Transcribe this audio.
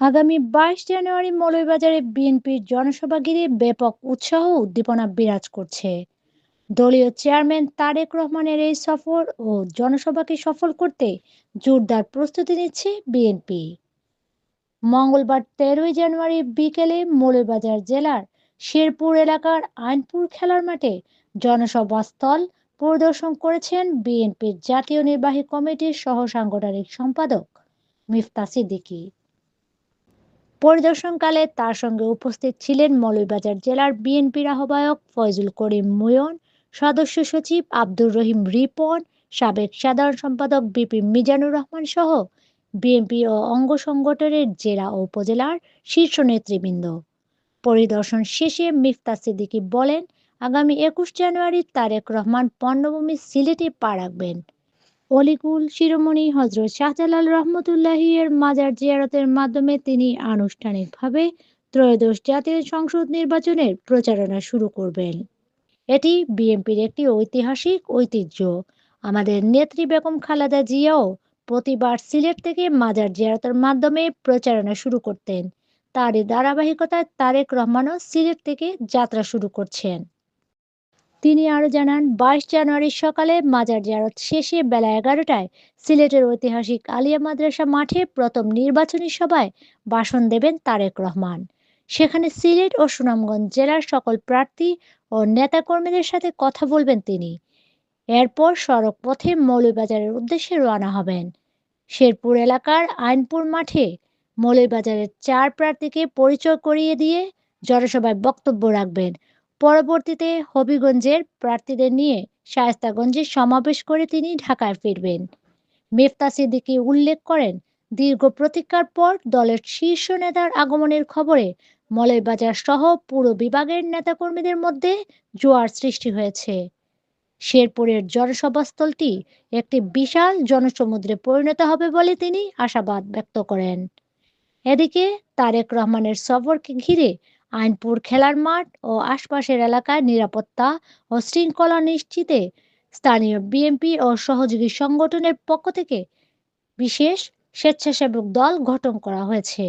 আগামী বাইশ জানুয়ারি মৌলভীবাজারে বিএনপির জনসভা ঘিরে ব্যাপক উৎসাহ উদ্দীপনা বিরাজ করছে। দলীয় চেয়ারম্যান তারেক রহমানের এই সফর ও জনসভাকে সফল করতে জোরদার প্রস্তুতি নিচ্ছে বিএনপি। মঙ্গলবার তেরোই জানুয়ারি বিকেলে মৌলভীবাজার জেলার শেরপুর এলাকার আইনপুর খেলার মাঠে জনসভা স্থল পরিদর্শন করেছেন বিএনপির জাতীয় নির্বাহী কমিটির সহ সাংগঠনিক সম্পাদক মিফতা সিদ্দিকী। পরিদর্শনকালে তার সঙ্গে উপস্থিত ছিলেন মৌলভীবাজার জেলার বিএনপির আহ্বায়ক ফয়জুল করিম মুয়ন, সদস্য সচিব আব্দুর রহিম রিপন, সাবেক সাধারণ সম্পাদক বিপি মিজানুর রহমান সহ বিএনপি ও অঙ্গ সংগঠনের জেলা ও উপজেলার শীর্ষ নেতৃবৃন্দ। পরিদর্শন শেষে মিফতা সিদ্দিকী বলেন, আগামী একুশ জানুয়ারি তারেক রহমান পণ্যভূমি সিলেটে পা রাখবেন। অলিকুল শিরোমণি হজরত শাহজালাল রহমতুল্লাহি এর মাজার জিয়ারতের মাধ্যমে তিনি আনুষ্ঠানিকভাবে ত্রয়োদশ জাতীয় সংসদ নির্বাচনের প্রচারণা শুরু করবেন। এটি বিএনপির একটি ঐতিহাসিক ঐতিহ্য। আমাদের নেত্রী বেগম খালেদা জিয়াও প্রতিবার সিলেট থেকে মাজার জিয়ারতের মাধ্যমে প্রচারণা শুরু করতেন। তারই ধারাবাহিকতায় তারেক রহমানও সিলেট থেকে যাত্রা শুরু করছেন। তিনি আরও জানান, বাইশ জানুয়ারির সকালে মাজার জারত শেষে বেলা এগারোটায় সিলেটের ঐতিহাসিক আলিয়া মাদ্রাসা মাঠে প্রথম নির্বাচনী সভায় ভাষণ দেবেন তারেক রহমান। সেখানে সিলেট ও সুনামগঞ্জ জেলার সকল প্রার্থী ও নেতাকর্মীদের সাথে কথা বলবেন তিনি। এরপর সড়ক পথে মৌলভীবাজারের উদ্দেশ্যে রওনা হবেন। শেরপুর এলাকার আইনপুর মাঠে মৌলভীবাজারের চার প্রার্থীকে পরিচয় করিয়ে দিয়ে জনসভায় বক্তব্য রাখবেন। পরবর্তীতে হবিগঞ্জের প্রার্থীদের নিয়ে শায়েস্তাগঞ্জে সমাবেশ করে তিনি ঢাকায় ফিরবেন। মেফতা সিদ্দিকি উল্লেখ করেন, দীর্ঘ প্রতীক্ষার পর দলের শীর্ষ নেতার আগমনের খবরে মলয়বাজার সহ পুরো বিভাগের নেতাকর্মীদের মধ্যে জোয়ার সৃষ্টি হয়েছে। শেরপুরের জনসভাস্থলটি একটি বিশাল জনসমুদ্রে পরিণত হবে বলে তিনি আশাবাদ ব্যক্ত করেন। এদিকে তারেক রহমানের সফরকে ঘিরে আইনপুর খেলার মাঠ ও আশপাশের এলাকায় নিরাপত্তা ও শৃঙ্খলা নিশ্চিতে স্থানীয় বিএনপি ও সহযোগী সংগঠনের পক্ষ থেকে বিশেষ স্বেচ্ছাসেবক দল গঠন করা হয়েছে।